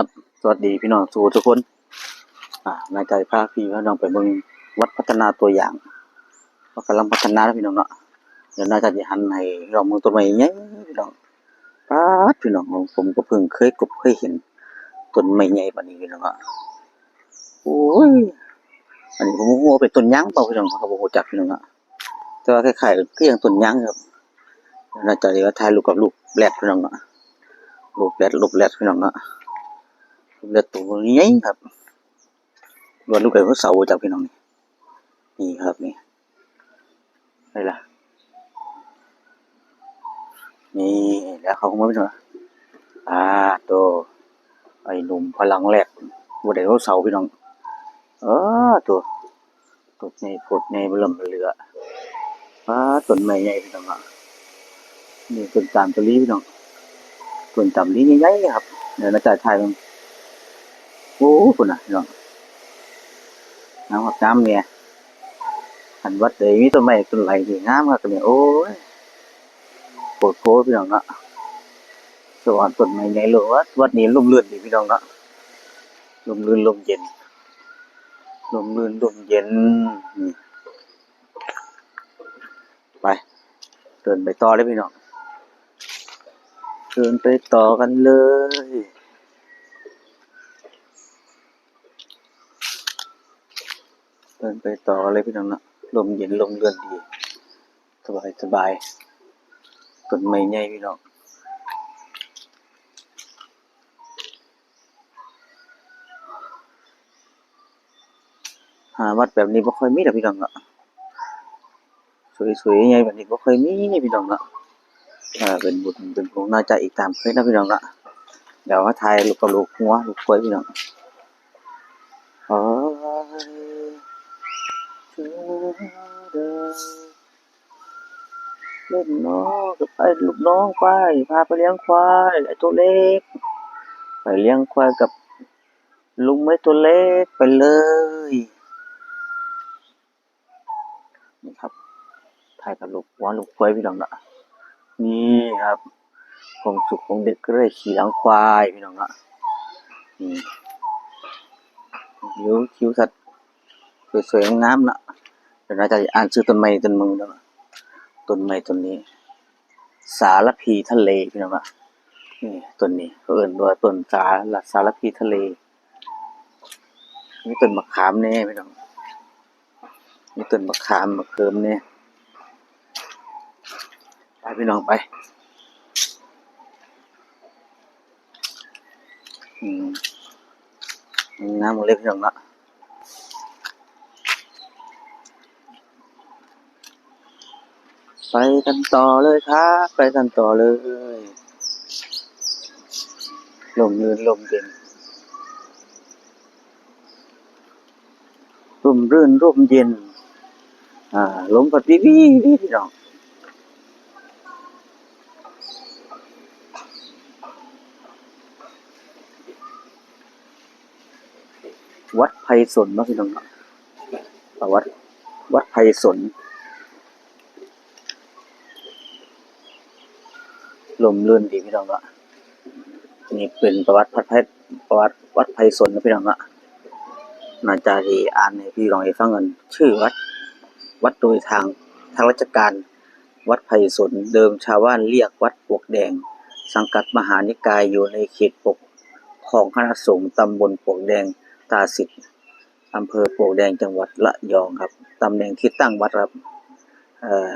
ครับสวัสดีพี่น้องสู่ทุกคนอ่านายใจพาพี่พี่น้องไปเบิ่งวัดพัฒนาตัวอย่างว่ากำลังพัฒนาแล้วพี่น้องเนาะเดี๋ยวนายจะหันให้เราเมืองต้นไม้ใหญ่พี่น้องป๊าดพี่น้องผมก็เพิ่งเคยกบเคยเห็นต้นไม้ใหญ่ปานนี้พี่น้องอะโอ้ยอันนี้ผมว่าเป็นต้นยางเปล่าพี่น้องเขาบ่รู้จักพี่น้องอะแต่ว่าคล้ายๆคืออย่างต้นยางครับนายจะเรียกว่าถ่ายรูปกับรูปแรดพี่น้องอะรูปแรดรูปแรดพี่น้องอะ เลือดตัวนี้ครับว่าลูกไก่เขาเสาจากพี่น้องนี่นี่ครับนี่อะไรล่ะนี่แล้วเขาคงไม่เป็นไรอ่าตัวไอ้หนุ่มพลังแรกว่าไดโนเสาร์พี่น้องเออตัวตัวในปดในเบิ่มเรืออ่าต้นไม้ใหญ่พี่น้องอะนี่ต้นตาลตะลีพี่น้องต้นตาลลีใหญ่ๆครับเดี๋ยวน่าจะถ่ายมัน โอ้คุณนะพี่น้องน้ำกับน้ำเนี่ยอันวัดเลยมีต้นไม้ต้นไหลที่งามครับเนี่ยโอ้ยปรดโพพี่น้องเนาะสวรรค์ต้นไม้ใหญ่หลวงวัดวัดนี้ลมลื่นดีพี่น้องเนาะลมลื่นลมเย็นลมลื่นลมเย็นไปเดินไปต่อเลยพี่น้องเดินไปต่อกันเลย เดินไปต่อเลยพี่น้องนะลมเย็นลมเรือนดี สบายสบายต้นไม้ใหญ่พี่น้องหาวัดแบบนี้บ่ค่อยมีดอกพี่น้องละสวยๆใหญ่แบบนี้บ่ค่อยมีพี่น้องละอ่าเป็นบุญเป็นคงน่าจะอีกตามเคยนะพี่น้องละเดี๋ยวว่าทายลูกกับลูกหัวลูกควยพี่น้องอ้ย เล่นน้องกับไอ้ลูกน้องไป พาไปเลี้ยงควายไอ้ตัวเล็ก ไปเลี้ยงควายกับลุงไม่ตัวเล็กไปเลยนี่ครับถ่ายกับลูกวัวลูกควายพี่น้องนะนี่ครับความสุขของเด็กก็เลยขี่หลังควายพี่น้องนะนี่คิ้วคิ้วสัตว์ สวยๆงามนะเดี๋ยวเราจะอ่านชื่อต้นไม้ต้นมึงนะต้นไม้ต้นนี้ สารพีทะเลพี่น้องอะนี่ต้นนี้เขาเอิ่นว่าต้นสาละสารพีทะเลนี่ต้นมะขามแน่พี่น้องนี่ต้นมะขามมะเขือมแน่ไปพี่น้องไปอืมน้ำมันเล็กพี่น้องละ ไปกันต่อเลยครับ ไปกันต่อเลยลมเย็นลมเย็นร่มรื่นร่มเย็น อ่าลมพัดวิววิพี่น้องวัดไพศาลเนาะพี่น้องเนาะวัดวัดไพศา ลลมลื่นดีพี่น้องเนาะนี่เป็นประวัติพัดเพชรประวัติวัดไพศาลนะพี่น้องเนาะน่าจะที่อ่านให้พี่น้องให้ฟังกันชื่อวัด วัดโดยทางทางราชการ วัดไพศาลเดิมชาวบ้านเรียกวัดปวกแดง สังกัดมหานิกายอยู่ในเขตปกของคณะสงฆ์ตำบลปวกแดงตาสิทธิ์อำเภอปวกแดงจังหวัดระยองครับตำแหน่งที่ตั้งวัดครับ เอ่อ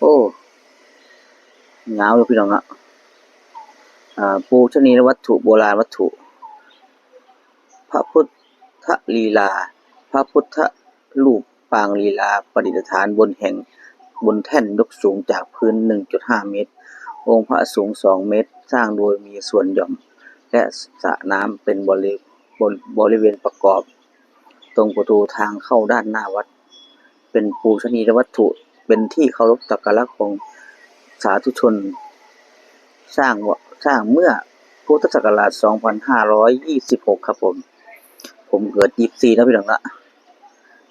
โอ้ เงาอยู่พี่น้องอะอ่าปูชนีวัตถุโบราณวัตถุ พระพุทธลีลา พระพุทธรูปปางลีลาประดิษฐานบนแห่งบนแท่นยกสูงจากพื้น 1.5 เมตร องค์พระสูง 2 เมตร สร้างโดยมีส่วนหย่อม และสระน้ำเป็นบริบริบริเวณประกอบ ตรงประตูทางเข้าด้านหน้าวัด เป็นปูชนียวัตถุเป็นที่เคารพสักการะของ สาธุชน สร้างวะสร้างเมื่อพุทธศักราช 2526 ครับผม ผมเกิด 24นะพี่น้องละ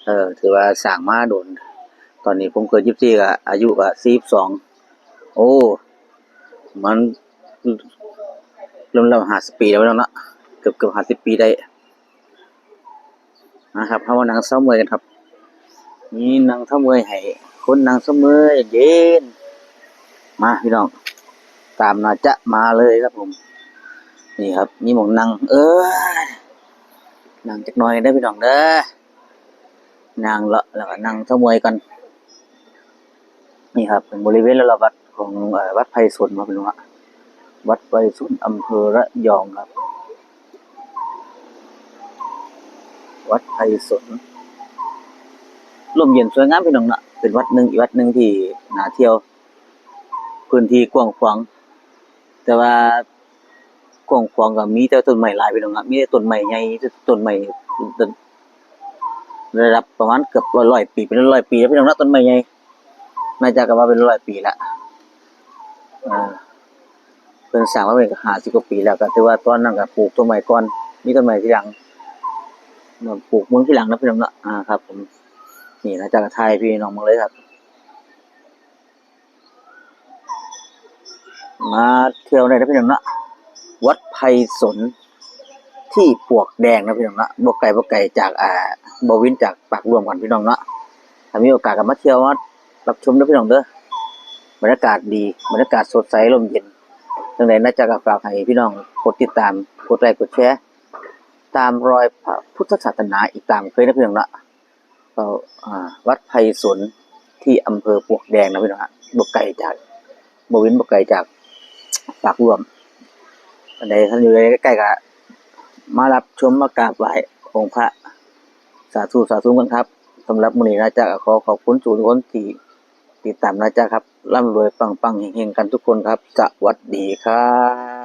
เออ ถือว่าสร้างมาโดน ตอนนี้ผมเกิด 24ก็อายุก็42โอ้ มันเริ่มเริ่มหาสิบปีแล้วเนาะเกือบเกือบหาสิบปีได้นะครับเข้ามานางเศร้าเมอยกันครับ นี่นางเศร้าเมอยให้คนนางเศร้าเมอยเย็น มาพี่น้อง ตามนาจะมาเลยครับผม นี่ครับนี่หมองนางเอ้ยนางจักหน่อยได้พี่น้องเด้อนางละแล้วก็นางเศร้ามยกัน นี่ครับ เป็นบริเวณรอบๆวัดของวัดไผ่สนมาเป็นว่าวัดไผ่สนอำเภอระยองครับ วัดไผ่สนลมเย็นสวยงามพี่น้องเนาะเป็นวัดหนึ่งอีกวัดหนึ่งที่น่าเที่ยว พื้นที่กว้างขวางแต่ว่ากว้างขวางก็มีแต่ต้นไม้หลายพี่น้องครับมีแต่ต้นไม้ใหญ่ต้นไม้ระดับประมาณเกือบร้อยๆปีเป็นร้อยๆปีแล้วพี่น้องนะต้นไม้ใหญ่น่าจะกันว่าเป็นร้อยปีละเออเพิ่นสร้างมาเป็นห้าสิบกว่าปีแล้วก็ถือว่าตอนนั้นก็ปลูกต้นไม้ก่อนมีต้นไม้ที่หลังปลูกเมืองที่หลังนะพี่น้องนะอ่าครับผมนี่นะจากไทยพี่น้องมาเลยครับ มาเที่ยวได้นะพี่น้องเนาะวัดไผ่สนที่ปวกแดงนะพี่น้องเนาะบ่ไกลบ่ไกลจากอ่าบวินจากปากรวมกันพี่น้องเนาะถ้ามีโอกาสก็มาเที่ยววัดรับชมด้วยพี่น้องเด้อบรรยากาศดีบรรยากาศสดใสลมเย็นดังนั้นน่าจะฝากให้พี่น้องกดติดตามกดไลค์กดแชร์ตามรอยพระพุทธศาสนาอีกตามเคยนะพี่น้องเนาะก็อ่าวัดไผ่สนที่อำเภอปวกแดงนะพี่น้องฮะบกไก่จากบวินบกไก่จาก ปากรวมอันใดท่านอยู่ใกล้ๆกันมารับชมมากราบไหว้องค์พระสาธุสาธุกันครับสำหรับมื้อนี้นะจ๊ะขอขอบคุณสู่ทุกคนที่ติดตามนะจ๊ะครับร่ำรวยปังๆเฮงๆกันทุกคนครับ สวัสดีครับ